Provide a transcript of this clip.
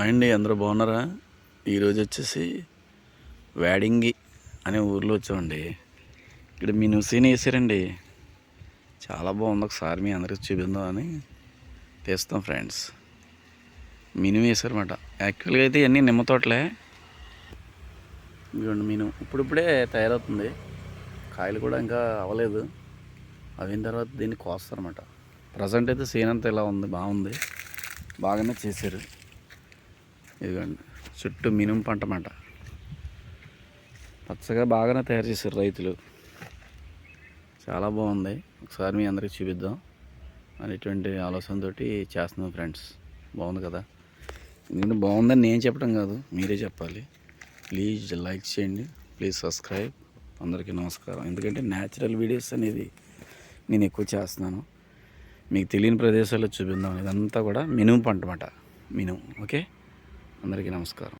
అండి అందరూ బాగున్నారా? ఈరోజు వచ్చేసి వేడింగి అనే ఊర్లో వచ్చామండి. ఇక్కడ మీ నుసీని వేసారండి. చాలా బాగుంది ఒకసారి మీ అందరికి చూపిందాం అని తీస్తాం ఫ్రెండ్స్. మిను వేసారన్నమాట. యాక్చువల్గా అయితే ఇవన్నీ నిమ్మ తోటలే. ఇదిగోండి మీను. ఇప్పుడిప్పుడే తయారవుతుంది. కాయలు కూడా ఇంకా అవ్వలేదు. అయిన తర్వాత దీన్ని కోస్తారన్నమాట. ప్రజెంట్ అయితే సీన్ అంతా ఇలా ఉంది బాగుంది. బాగానే చేశారు. ఇదిగోండి. చుట్టూ మినుము పంట మాట. పచ్చగా బాగానే తయారు చేశారు రైతులు. చాలా బాగుంది. ఒకసారి మీ అందరికి చూపిద్దాం. అనేటువంటి ఆలోచనతో చేస్తున్నాం ఫ్రెండ్స్. బాగుంది కదా? ఎందుకంటే బాగుందని నేను చెప్పడం కాదు మీరే చెప్పాలి. ప్లీజ్ లైక్ చేయండి. Please subscribe. అందరికీ నమస్కారం. ఎందుకంటే న్యాచురల్ వీడియోస్ అనేది నేను ఎక్కువ చేస్తున్నాను. మీకు తెలియని ప్రదేశాల్లో చూపిద్దాం. ఇదంతా కూడా మినుము పంట అనమాట మినుము ఓకే? అందరికీ నమస్కారం.